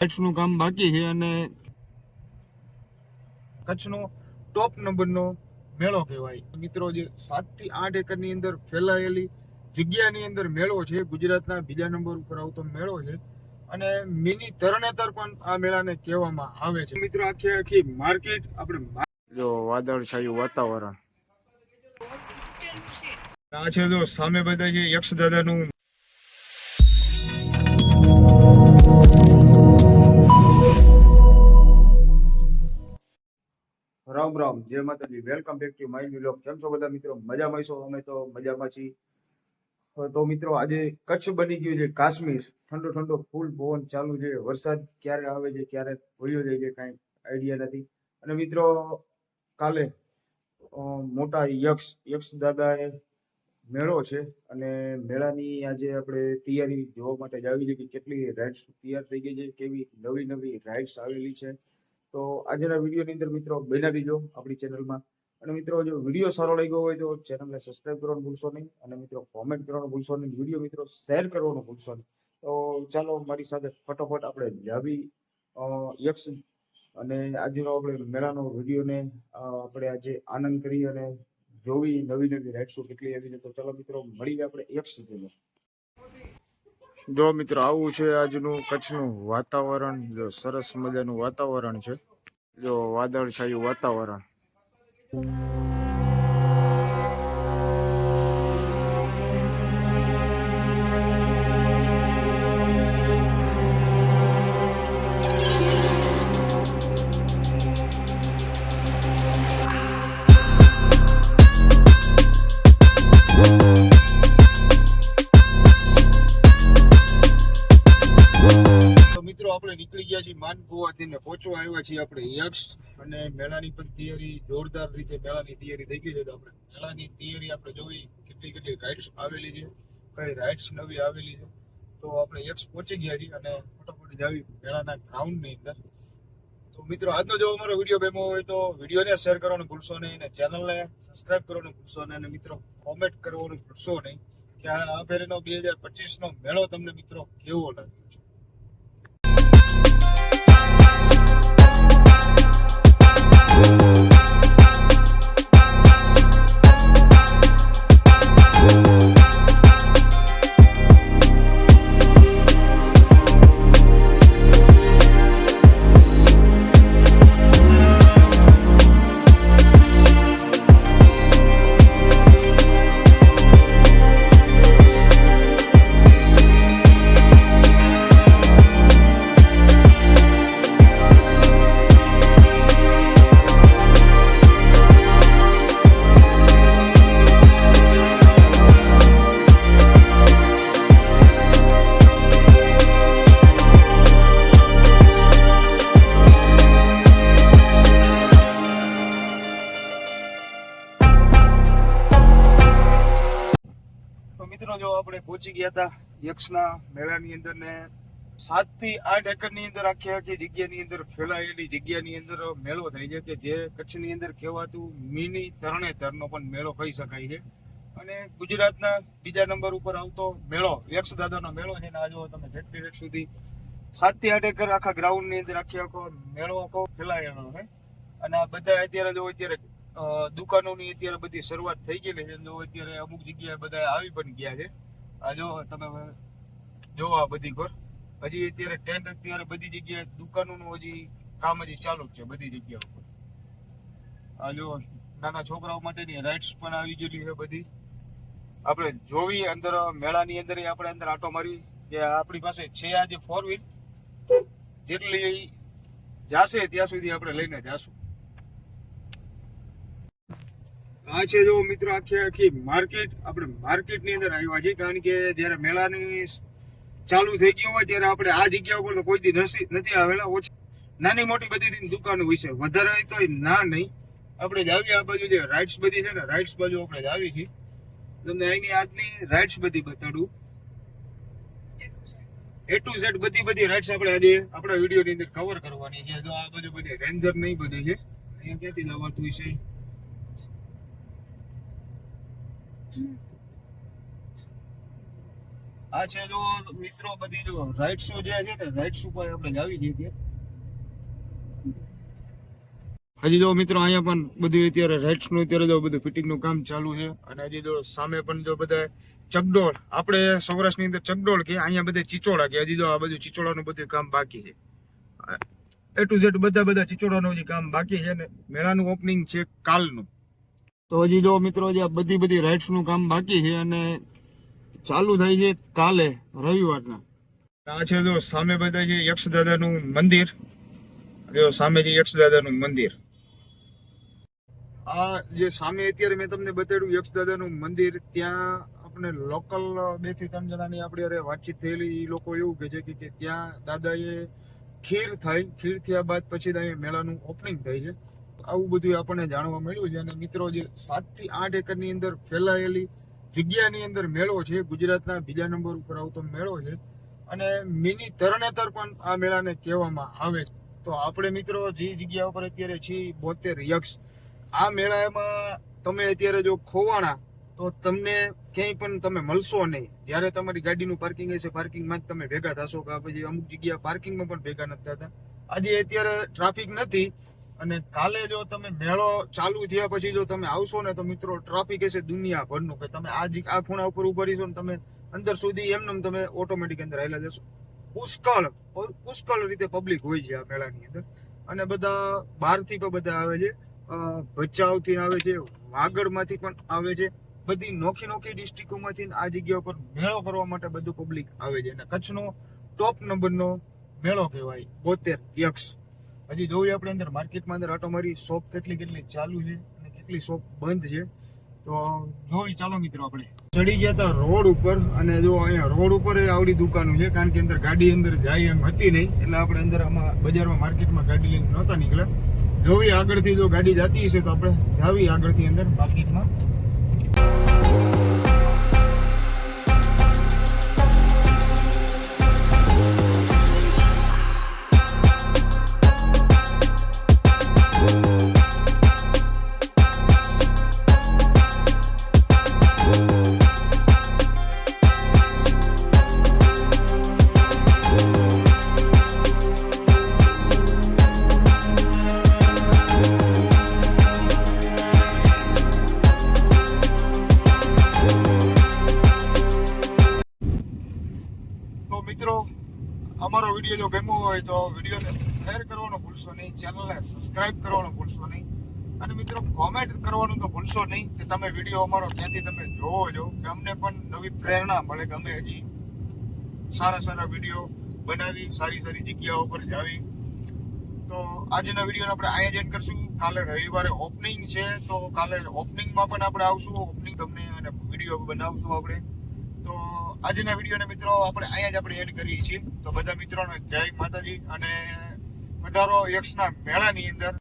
લાઇટ્સનું કામ બાકી છે અને કચ્છનો ટોપ નંબરનો મેળો કહેવાય. મિત્રો જે સાતથી આઠ એકરની અંદર ફેલાયેલી જગ્યાની અંદર મેળો છે ગુજરાતના બીજા નંબર ઉપર આવતો મેળો છે અને મિની તરણેતર પણ આ મેળાને કહેવામાં આવે છે. મિત્રો આખી આખી માર્કેટ આપણે જો વાદળ છાયું વાતાવરણ. આ છે જો સામે બધા જે યક્ષ દાદાનું રામ રામ, જય માતાજી. Welcome back to my new કેમ છો બધા મિત્રો? મજામાં છો? અમે તો મજામાં છીએ. તો મિત્રો, આજે કચ્છ બની ગયું છે કાશ્મીર. ઠંડો ઠંડો ફૂલ પવન ચાલુ છે. વરસાદ ક્યારે આવે છે, ક્યારે વયો જાય છે, કાંઈ આઈડિયા નથી. અને મિત્રો, કાલે મોટા યક્ષ યક્ષ દાદાએ મેળો છે અને મેળાની આજે આપણે તૈયારી જોવા માટે જ આવી છે કે કેટલી રાઇડ્સ તૈયાર થઈ ગઈ છે, કેવી નવી નવી રાઇડ્સ આવેલી છે. તો આજના વિડીયોની અંદર મિત્રો બન્યા રહીજો આપણી ચેનલમાં. અને મિત્રો, જો વીડિયો સારો લાગ્યો હોય તો ચેનલને સબસ્ક્રાઇબ કરવાનું ભૂલશો નહીં અને મિત્રો કોમેન્ટ કરવાનું ભૂલશો નહીં. વીડિયો મિત્રો શેર કરવાનું ભૂલશો નહીં. તો ચાલો મારી સાથે ફટોફટ આપણે જાવી યક્ષ અને આજનો આપણે મેળાનો વિડીયોને આપણે આજે આનંદ કરી અને જોવી નવી નવી રાઇડ્સો કેટલી આવી તો ચાલો મિત્રો, મળીએ આપણે યક્ષ સુધી જો મિત્રો, આવું છે આજનું કચ્છનું વાતાવરણ. જો સરસ મજાનું વાતાવરણ છે. જો વાદળ છાયું વાતાવરણ. છીએ માનકુવાથી પહોંચવા આવ્યા છીએ આપણે યક્ષ અને મેળાની પણ થિયરી જોરદાર રીતે મેળાની થિયરી થઈ ગઈ છે તો આપણે મેળાની થિયરી આપણે જોઈ કેટલી કેટલી રાઇડ્સ આવેલી છે, કઈ રાઇડ્સ નવી આવેલી છે. તો આપણે યક્ષ પહોંચી ગયા છીએ અને ફટાફટ જાવી મેળાના ગ્રાઉન્ડની અંદર. તો મિત્રો, આજનો જો અમારો વીડિયો ગમ્યો હોય તો વિડીયોને શેર કરવાનું ભૂલશો નહીં અને ચેનલને સબસ્ક્રાઇબ કરવાનું ભૂલશો નહીં. અને મિત્રો કોમેન્ટ કરવાનું ભૂલશો નહીં કે આ ફેરીનો બે હજાર પચીસનો મેળો તમને મિત્રો કેવો લાગ્યો છે? તો મિત્રો, જો આપણે પહોંચી ગયા હતા યક્ષના મેળાની અંદર ને સાતથી આઠ એકરની અંદર આખી આખી જગ્યાની અંદર ફેલાયેલી જગ્યાની અંદર મેળો થાય છે કે જે કચ્છની અંદર કહેવાતું મિની તરણેતરનો પણ મેળો કહી શકાય છે. અને ગુજરાતના બીજા નંબર ઉપર આવતો મેળો, યક્ષ દાદાનો મેળો છે આ જો તમે જેટલી રેટ સુધી સાતથી આઠ એકર આખા ગ્રાઉન્ડની અંદર આખી આખો મેળો આખો ફેલાયેલો છે. અને આ બધા અત્યારે જો અત્યારે દુકાનોની અત્યારે બધી શરૂઆત થઈ ગયેલી છે. જો અત્યારે અમુક જગ્યાએ બધા આવી પણ ગયા છે. આ જો તમે જોવો આ બધી ઘર. હજી અત્યારે ટેન્ટ અત્યારે બધી જગ્યાએ દુકાનોનું હજી કામ હજી ચાલુ જ છે બધી જગ્યા ઉપર. આ જો નાના છોકરાઓ માટેની રાઇડ્સ પણ આવી ગયેલી છે બધી. આપણે જોવી અંદર, મેળાની અંદર આપણે અંદર આટો મારી કે આપણી પાસે છે આજે ફોર વ્હીલ જેટલી જાશે ત્યાં સુધી આપણે લઈને જાશું. આ છે જો મિત્રો આખી આખી માર્કેટ, આપણે માર્કેટની અંદર આવ્યા છીએ, કારણ કે જ્યારે મેળાની ચાલુ થઈ ગયું હોય ત્યારે આપણે આ જગ્યા ઉપર તો કોઈ દી નથી આવેલા. ઓછી નાની મોટી બધી દુકાનો દુકાનો વિશે વધારે તો ના નહીં. આપણે જ આ બાજુ જે રાઇડ્સ બધી છે ને રાઇડ્સ બાજુ આપણે જ છીએ. તમને અહીંની આજની રાઇડ્સ બધી બતાડું. એ ટુ ઝેડ બધી બધી રાઇડ્સ આપણે આજે આપણા વીડિયો ની અંદર કવર કરવાની છે. જો આ બાજુ બધી રેન્જર નહીં બધી છે, અહીંયા ક્યાંથી જવાતું છે આ છે જો મિત્રો બધી જો શો જે છે ને રાઇટ્સ પર આપણે જાવી ત્યાં હજી જો મિત્રો અહીંયા પણ બધું અત્યારે રાઇટ્સનું અત્યારે જો બધું ફિટિંગનું કામ ચાલુ છે અને હજી જો સામે પણ જો બધા ચકડોળ, આપણે સૌરાષ્ટ્રની અંદર ચકડોળ કે અહીંયા બધે ચીચોડા કે હજી જો આ બધું ચીચોડાનું બધું કામ બાકી છે. એ ટુ ઝેડ બધા બધા ચીચોડાનું હજી કામ બાકી છે ને, મેળાનું ઓપનિંગ છે કાલનું. તો હજી જો મિત્રો જે બધી બધી રાઇટ્સનું કામ બાકી છે અને ચાલુ થાય છે કાલે, રવિવારના. આ છે જો સામે બધા છે યક્ષ દાદાનું મંદિર, જો સામે છે યક્ષ દાદાનું મંદિર. આ જે સામે અત્યારે મેં તમને બતાડ્યું યક્ષ દાદાનું મંદિર, ત્યાં આપણે લોકલ બેથી ત્રણ જણાની આપણી અરે વાતચીત થયેલી. એ લોકો એવું કહે છે કે ત્યાં દાદાએ ખીર થાય. ખીર થયા બાદ પછી મેળાનું ઓપનિંગ થાય છે. આવું બધું આપણને જાણવા મળ્યું છે અને મિત્રો, જે સાતથી આઠ એકરની અંદર ફેલાયેલી જગ્યાની અંદર મેળો છે, ગુજરાતના બીજા નંબર ઉપર આવતો મેળો છે અને મિની તરણેતર પણ આ મેળાને કહેવામાં આવે છે. તો આપણે મિત્રો, જે જગ્યા ઉપર અત્યારે છીએ બોતેર યક્ષ. આ મેળામાં તમે અત્યારે જો ખોવાણા, તો તમને ક્યાંય પણ તમે મળશો નહીં. જ્યારે તમારી ગાડીનું પાર્કિંગ હશે પાર્કિંગમાં જ તમે ભેગા થશો કે પછી અમુક જગ્યા પાર્કિંગમાં પણ ભેગા નથી થતા. આજે અત્યારે ટ્રાફિક નથી અને કાલે જો તમે મેળો ચાલુ થયા પછી જો તમે આવશો ને તો મિત્રો ટ્રાફિક હશે દુનિયાભરનું કે તમે આ આ ખૂણા ઉપર ઊભા રહીશો ને તમે અંદર સુધી એમને એમ તમે ઓટોમેટિક અંદર આવેલા જશો. પુષ્કળ પુષ્કળ રીતે પબ્લિક હોય છે આ મેળાની અંદર. અને બધા બહારથી પણ બધા આવે છે. ભચાઉથી આવે છે, વાગડમાંથી પણ આવે છે. બધી નોખી નોખી ડિસ્ટ્રિક્ટોમાંથી આ જગ્યા ઉપર મેળો કરવા માટે બધું પબ્લિક આવે છે. અને કચ્છનો ટોપ નંબરનો મેળો કહેવાય, બોતેર, યક્ષ. હજી જોઈએ આપણે અંદર માર્કેટમાં અંદર આટો શોપ કેટલી કેટલી ચાલુ છે અને કેટલી શોપ બંધ છે. તો જોઈ ચાલો મિત્રો આપણે. ચડી ગયા હતા રોડ ઉપર અને જો અહીંયા રોડ ઉપર આવડી દુકાનો છે કારણ કે અંદર ગાડી અંદર જાય એમ હતી નહીં. એટલે આપણે અંદર આમાં બજારમાં માર્કેટમાં ગાડી લઈને નહોતા નીકળ્યા. જોવી આગળથી જો ગાડી જતી હશે તો આપણે જાવી આગળથી અંદર માર્કેટમાં. હોય તો વિડીયોને શેર કરવાનો ભૂલશો નહીં, ચેનલને સબસ્ક્રાઇબ કરવાનું ભૂલશો નહીં. અને મિત્રો કોમેન્ટ કરવાનું તો ભૂલશો નહીં કે તમે વીડિયો અમારો ક્યાંથી તમે જોવો છો કે અમને પણ નવી પ્રેરણા મળે અમે હજી સારા સારા વીડિયો બનાવી, સારી સારી જગ્યાઓ પર જાવી. તો આજના વિડીયોને આપણે જ કરશું. કાલે રવિવારે ઓપનિંગ છે, તો કાલે ઓપનિંગમાં પણ આપણે આવશું. ઓપનિંગ તમને અને વીડિયો બનાવશું આપણે. તો આજના વિડીયોને મિત્રો આપણે અહીંયા જ આપણે એન્ડ કરીએ છીએ. તો બધા મિત્રોને જય માતાજી અને વધારો યક્ષના મેળાની અંદર